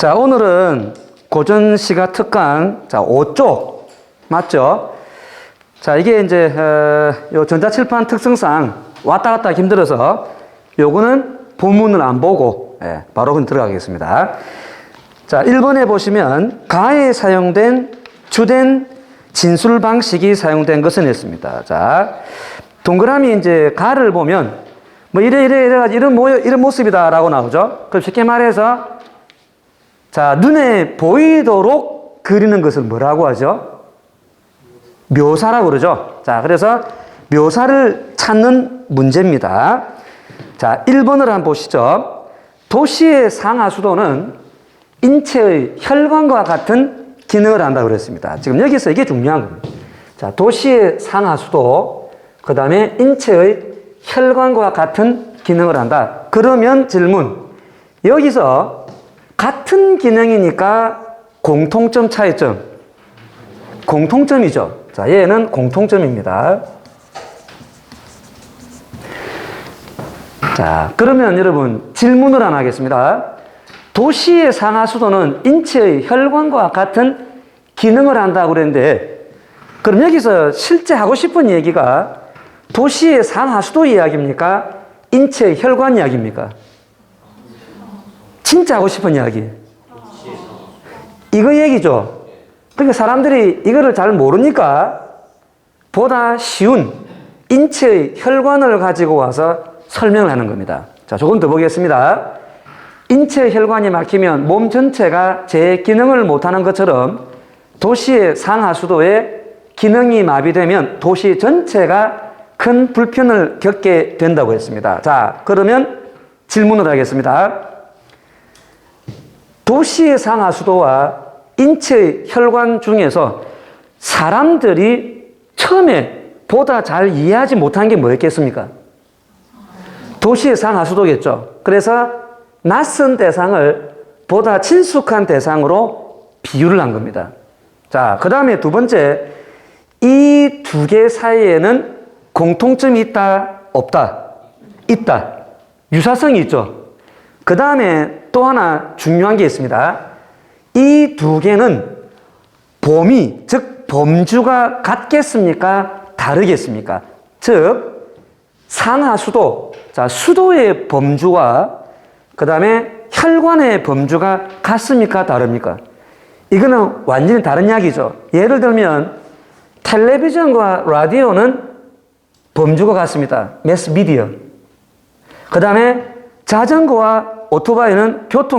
자, 오늘은 고전 시가 특강, 자, 5쪽. 맞죠? 자, 이게 이제, 어, 요 전자칠판 특성상 왔다 갔다 힘들어서 요거는 본문을 안 보고, 예, 바로 그냥 들어가겠습니다. 자, 1번에 보시면 가에 사용된 주된 진술 방식이 사용된 것은 있습니다. 자, 동그라미 이제 가를 보면 뭐 이래 이래 이래 이런 모여 이런 모습이다라고 나오죠. 그럼 쉽게 말해서 자, 눈에 보이도록 그리는 것을 뭐라고 하죠? 묘사라고 그러죠. 자, 그래서 묘사를 찾는 문제입니다. 자, 1번을 한번 보시죠. 도시의 상하수도는 인체의 혈관과 같은 기능을 한다고 그랬습니다. 지금 여기서 이게 중요한 겁니다. 자, 도시의 상하수도, 그 다음에 인체의 혈관과 같은 기능을 한다. 그러면 질문. 여기서 같은 기능이니까 공통점 차이점. 공통점이죠. 자, 얘는 공통점입니다. 자, 그러면 여러분 질문을 하나 하겠습니다. 도시의 상하수도는 인체의 혈관과 같은 기능을 한다고 그랬는데, 그럼 여기서 실제 하고 싶은 얘기가 도시의 상하수도 이야기입니까? 인체의 혈관 이야기입니까? 진짜 하고 싶은 이야기. 이거 얘기죠. 그러니까 사람들이 이거를 잘 모르니까 보다 쉬운 인체의 혈관을 가지고 와서 설명을 하는 겁니다. 자, 조금 더 보겠습니다. 인체 혈관이 막히면 몸 전체가 제 기능을 못하는 것처럼 도시의 상하수도에 기능이 마비되면 도시 전체가 큰 불편을 겪게 된다고 했습니다. 자, 그러면 질문을 하겠습니다. 도시의 상하수도와 인체의 혈관 중에서 사람들이 처음에 보다 잘 이해하지 못한 게 뭐였겠습니까? 도시의 상하수도겠죠. 그래서 낯선 대상을 보다 친숙한 대상으로 비유를 한 겁니다. 자, 그 다음에 두 번째, 이 두 개 사이에는 공통점이 있다, 없다? 있다. 유사성이 있죠. 그 다음에 또 하나 중요한 게 있습니다. 이 두 개는 범위, 즉 범주가 같겠습니까? 다르겠습니까? 즉 상하수도, 자 수도의 범주와 그 다음에 혈관의 범주가 같습니까? 다릅니까? 이거는 완전히 다른 이야기죠. 예를 들면 텔레비전과 라디오는 범주가 같습니다. 매스 미디어. 그 다음에 자전거와 오토바이는 교통